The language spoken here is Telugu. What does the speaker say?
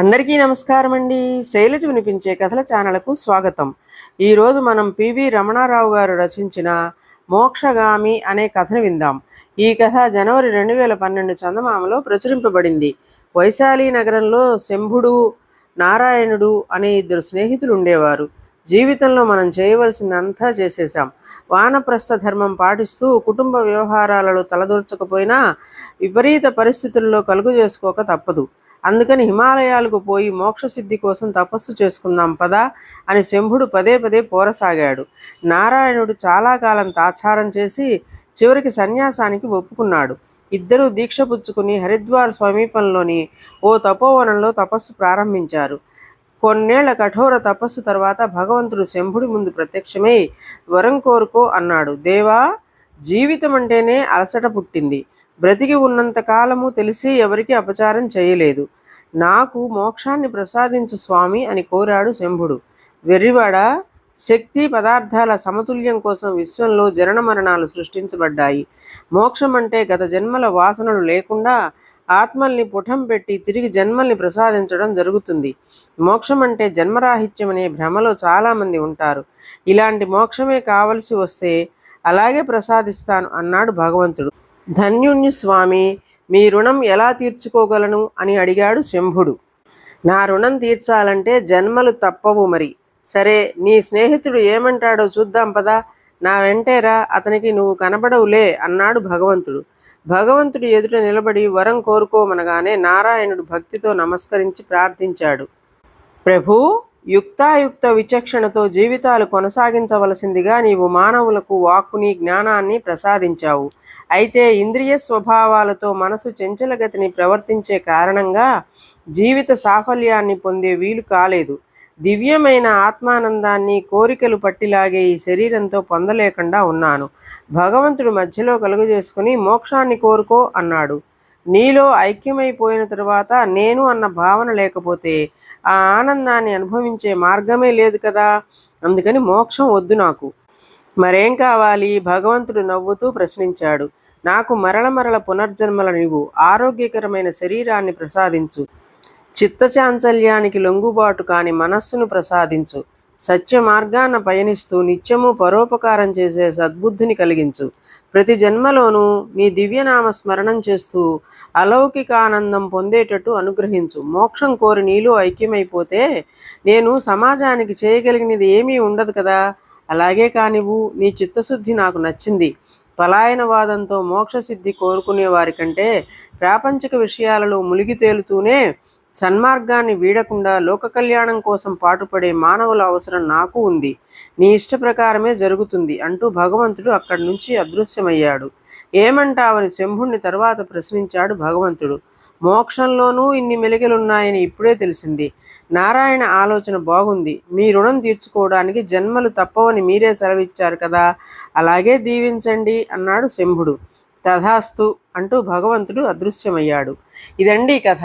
అందరికీ నమస్కారం అండి. శైలజ వినిపించే కథల ఛానల్కు స్వాగతం. ఈరోజు మనం పివి రమణారావు గారు రచించిన మోక్షగామి అనే కథను విందాం. ఈ కథ జనవరి రెండు వేల పన్నెండు చందమామలో ప్రచురింపబడింది. వైశాలి నగరంలో శంభుడు నారాయణుడు అనే ఇద్దరు స్నేహితులు ఉండేవారు. జీవితంలో మనం చేయవలసిందంతా చేసేసాం వానప్రస్థ ధర్మం పాటిస్తూ కుటుంబ వ్యవహారాలలో తలదూర్చకపోయినా విపరీత పరిస్థితుల్లో కలుగు చేసుకోక తప్పదు. అందుకని హిమాలయాలకు పోయి మోక్షసిద్ధి కోసం తపస్సు చేసుకుందాం పదా అని శంభుడు పదే పదే పోరసాగాడు. నారాయణుడు చాలా కాలం తాచారం చేసి చివరికి సన్యాసానికి ఒప్పుకున్నాడు. ఇద్దరూ దీక్ష పుచ్చుకుని హరిద్వార్ సమీపంలోని ఓ తపోవనంలో తపస్సు ప్రారంభించారు. కొన్నేళ్ళ కఠోర తపస్సు తర్వాత భగవంతుడు శంభుడి ముందు ప్రత్యక్షమై వరం కోరుకో అన్నాడు. దేవా జీవితం అంటేనే అలసట పుట్టింది. బ్రతికి ఉన్నంత కాలము తెలిసి ఎవరికి అపచారం చేయలేదు. నాకు మోక్షాన్ని ప్రసాదించు స్వామి అని కోరాడు శంభుడు. వెర్రివాడ శక్తి పదార్థాల సమతుల్యం కోసం విశ్వంలో జనన మరణాలు సృష్టించబడ్డాయి. మోక్షం అంటే గత జన్మల వాసనలు లేకుండా ఆత్మల్ని పుఠం పెట్టి తిరిగి జన్మల్ని ప్రసాదించడం జరుగుతుంది. మోక్షం అంటే జన్మరాహిత్యం అనే భ్రమలో చాలామంది ఉంటారు. ఇలాంటి మోక్షమే కావలసి వస్తే అలాగే ప్రసాదిస్తాను అన్నాడు భగవంతుడు. ధన్యుణ్ణి స్వామి మీ రుణం ఎలా తీర్చుకోగలను అని అడిగాడు శంభుడు. నా రుణం తీర్చాలంటే జన్మలు తప్పవు మరి. సరే నీ స్నేహితుడు ఏమంటాడో చూద్దాం పదా. నా వెంటేరా అతనికి నువ్వు కనబడవులే అన్నాడు భగవంతుడు. భగవంతుడు ఎదుట నిలబడి వరం కోరుకోమనగానే నారాయణుడు భక్తితో నమస్కరించి ప్రార్థించాడు. ప్రభూ యుక్తాయుక్త విచక్షణతో జీవితాలు కొనసాగించవలసిందిగా నీవు మానవులకు వాక్కుని జ్ఞానాన్ని ప్రసాదించావు. అయితే ఇంద్రియ స్వభావాలతో మనసు చంచలగతిని ప్రవర్తించే కారణంగా జీవిత సాఫల్యాన్ని పొందే వీలు కాలేదు. దివ్యమైన ఆత్మానందాన్ని కోరికలు పట్టిలాగే ఈ శరీరంతో పొందలేకుండా ఉన్నాను. భగవంతుడు మధ్యలో కలుగజేసుకుని మోక్షాన్ని కోరుకో అన్నాడు. నీలో ఐక్యమైపోయిన తరువాత నేను అన్న భావన లేకపోతే ఆ ఆనందాన్ని అనుభవించే మార్గమే లేదు కదా? అందుకని మోక్షం వద్దు నాకు. మరేం కావాలి? భగవంతుడు నవ్వుతూ ప్రశ్నించాడు. నాకు మరల మరల పునర్జన్మల నీవు ఆరోగ్యకరమైన శరీరాన్ని ప్రసాదించు. చిత్తచాంచల్యానికి లొంగుబాటు కాని మనస్సును ప్రసాదించు. సత్య మార్గాన పయనిస్తూ నిత్యము పరోపకారం చేసే సద్బుద్ధిని కలిగించు. ప్రతి జన్మలోనూ నీ దివ్యనామ స్మరణం చేస్తూ అలౌకికానందం పొందేటట్టు అనుగ్రహించు. మోక్షం కోరి నీలో ఐక్యమైపోతే నేను సమాజానికి చేయగలిగినది ఏమీ ఉండదు కదా? అలాగే కానివ్వు నీ చిత్తశుద్ధి నాకు నచ్చింది. పలాయనవాదంతో మోక్షసిద్ధి కోరుకునే వారికంటే ప్రాపంచిక విషయాలలో మునిగి తేలుతూనే సన్మార్గాన్ని వీడకుండా లోక కళ్యాణం కోసం పాటుపడే మానవుల అవసరం నాకు ఉంది. నీ ఇష్ట ప్రకారమే జరుగుతుంది అంటూ భగవంతుడు అక్కడి నుంచి అదృశ్యమయ్యాడు. ఏమంటావని శంభుణ్ణి తర్వాత ప్రశ్నించాడు భగవంతుడు. మోక్షంలోనూ ఇన్ని మెలికలున్నాయని ఇప్పుడే తెలిసింది. నారాయణ ఆలోచన బాగుంది. మీ రుణం తీర్చుకోవడానికి జన్మలు తప్పవని మీరే సెలవిచ్చారు కదా అలాగే దీవించండి అన్నాడు శంభుడు. తథాస్తు అంటూ భగవంతుడు అదృశ్యమయ్యాడు. ఇదండి కథ.